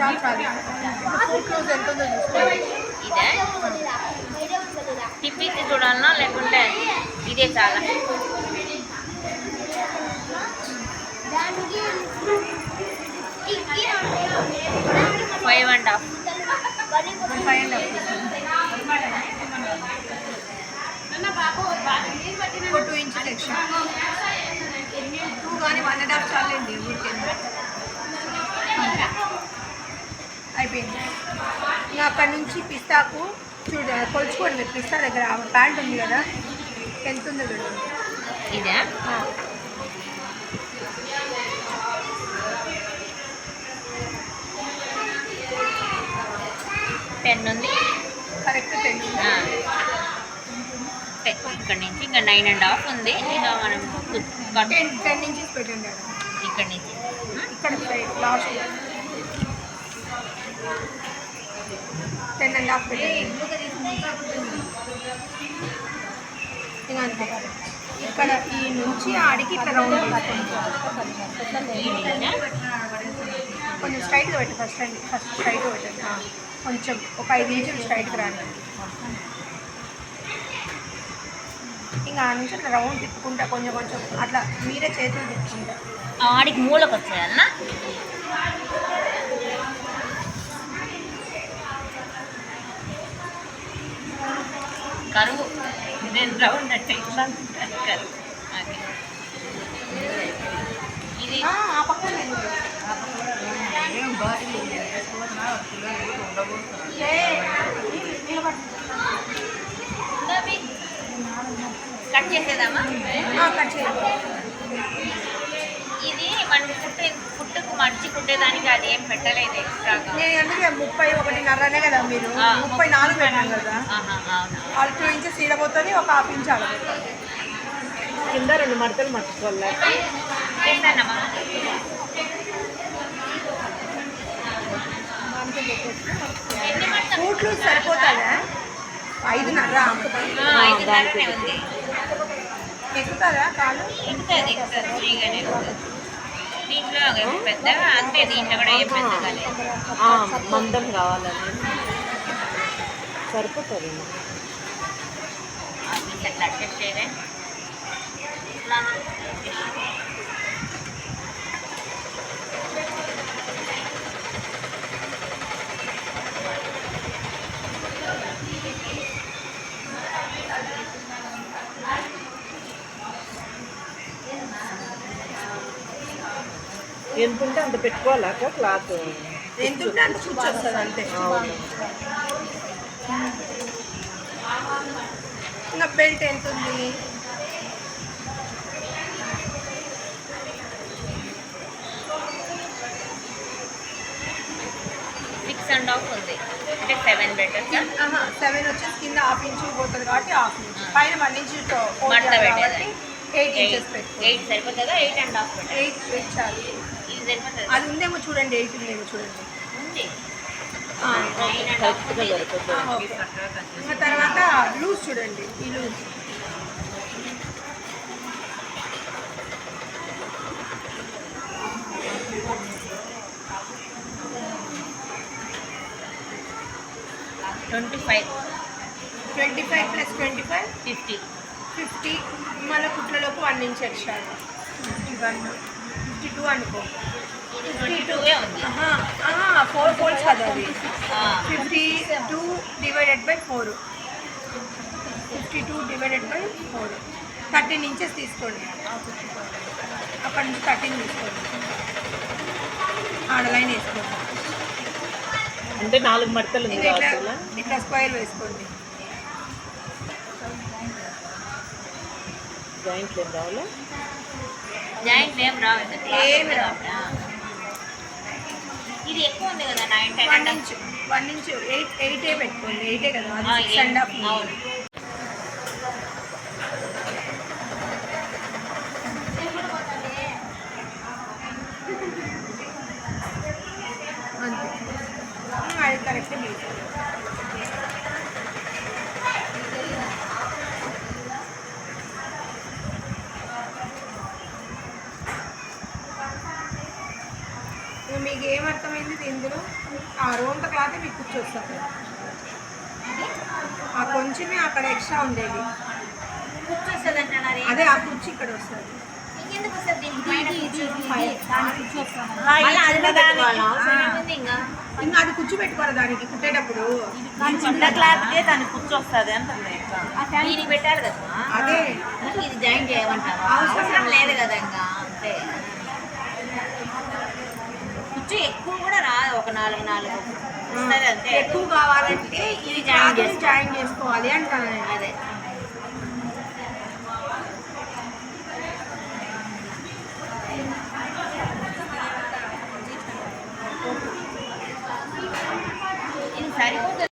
చాలు చాలు full close ఎంత ఉందో చూసుకోండి ఇదే? తిప్పించి చూడాలనా లేకుంటే ఇదే చాలా? Five and half five and half two inches extra two కానీ వన్ అండ్ హాఫ్ చాలండి ఊరికే. అయిపోయింది. ఇంకా అక్కడి నుంచి పిస్తాకు చూడ కొలుచుకోండి మీరు. పిస్తా దగ్గర ప్యాంట్ ఉంది కదా. ఎంత ఉందో చూడండి ఇదే. టెన్ ఉంది? కరెక్ట్ టెన్ ఇక్కడ నుంచి ఇంకా నైన్ అండ్ హాఫ్ ఉంది. ఇక మనం టెన్ టెన్ ఇంచెస్ పెట్టండి. ఇక్కడ నుంచి. ఇక్కడ లాస్ట్. టెన్ అండ్ హాఫ్ అంతే. ఇక్కడ ఈ నుంచి ఆడికి ఇట్లా రౌండ్? కొంచెం స్ట్రైట్గా పెట్టండి ఫస్ట్ అండి ఫస్ట్ స్ట్రైట్గా పెట్టండి కొంచెం ఒక ఐదు ఇంచులు స్ట్రైట్గా రాండి ఇంకా ఆ నుంచి అట్లా రౌండ్ తిప్పుకుంటా కొంచెం కొంచెం. అట్లా మీరే చేతులు తిప్పుకుంటా. ఆడికి మూలకు కరువు. నేను రౌండ్ అంటే ఇట్లా కరువు. అది. ఇది. కట్ చేసేదామా కట్ ఇది మనం పుట్టే పుట్టుకు మడిచి కుట్టేదానికి అది ఏం పెట్టలేదు ఎక్స్ట్రాగా. నేను అందుకే ముప్పై ఒకటిన్నరనే కదా మీరు. ముప్పై నాలుగు పెట్టాను కదా. వాళ్ళు టూ ఇంచెస్ ఈడబోతుంది ఒక హాఫ్ ఇంచ్ ఆడబోతుంది కింద రెండు మడతలు ఎన్ని మడతలు? ఫూట్లు సరిపోతాయా? ఐదున్నర. ఆ, ఐదున్నరనే ఉంది. ఎక్కుతారా కాలు? ఎక్కుతుంది ఎక్కుతుంది ఫ్రీగానే దీంట్లో ఏం పెద్దగా అంతే దీంట్లో కూడా ఏం పెద్దగా లేదు మందం కావాలని. సరిపోతుంది. అట్లా అడ్జస్ట్ చేయలే. ఎంత ఉంటే అంత పెట్టుకోవాలా? క్లాత్. ఎంత ఉంటే అంత కూర్చొస్తుంది అంతే. ఇంకా బెల్ట్ ఎంత ఉంది? సిక్స్ అండ్ హాఫ్ ఉంది. అంటే సెవెన్ బెటర్స్ సెవెన్ వచ్చేసి కింద హాఫ్ ఇంచ్ పోతుంది కాబట్టి హాఫ్ ఇంచ్ పైన వన్ ఇంచ్ మడత కాబట్టి పెట్టేది. ఎయిట్ ఇంచెస్ పెట్టుకో ఎయిట్ సరిపోతుందా? ఎయిట్ అండ్ హాఫ్ ఎయిట్ చాలు అది ఉందేమో చూడండి ఎయిట్ ఉందేమో చూడండి. ఇంకా తర్వాత లూజ్ చూడండి ఈ loose. Twenty five twenty five plus twenty five? Fifty fifty. మళ్ళీ కుట్లలోపు one inch extra. Fifty one fifty two అనుకో. ఫోర్ ఫోల్స్ కదా అది. Fifty two divided by four. Fifty two divided by four. Thirteen inches తీసుకోండి. అక్కడ నుంచి thirteen తీసుకోండి. ఆడ line వేసుకోండి. అంటే నాలుగు మడతలు ఇట్లా ఇట్లా స్క్వైర్ వేసుకోండి. జాయింట్లు ఏం కావాలా జాయింట్ ఏం రావు. ఇది ఏమి ఎక్కువ ఉంది కదా nine ten one inch one inch eight ఎయిటే పెట్టుకోండి. ఎయిటే కదా సిక్స్ అండ్ హాఫ్ అవును. మీకు ఏమర్థమైంది ఇందులో? ఆ రోంత క్లాత్ మీకు కూర్చొస్తుంది. ఆ కొంచెమే అక్కడ ఎక్స్ట్రా ఉండేది. అదే ఆ కుర్చీ ఇక్కడ వస్తుంది. వస్తుంది ఇంకా? ఇంకా అది కుర్చీ పెట్టుకోవాలి దానికి కుట్టేటప్పుడు? చిన్న క్లాత్కే అంటుంది. ఇంకా దీనికి పెట్టాలి కదా? అదే. ఇది జాయిన్ చేయమంటావా? అవసరం అవసరం లేదు కదా ఇంకా? అంతే. ఖర్చు ఎక్కువ కూడా రాదు ఒక నాలుగు నాలుగు అంటే ఎక్కువ కావాలంటే ఇది జాయిన్ చేసి జాయిన్ చేసుకోవాలి అంటాను అదే. సరిపోతుంది.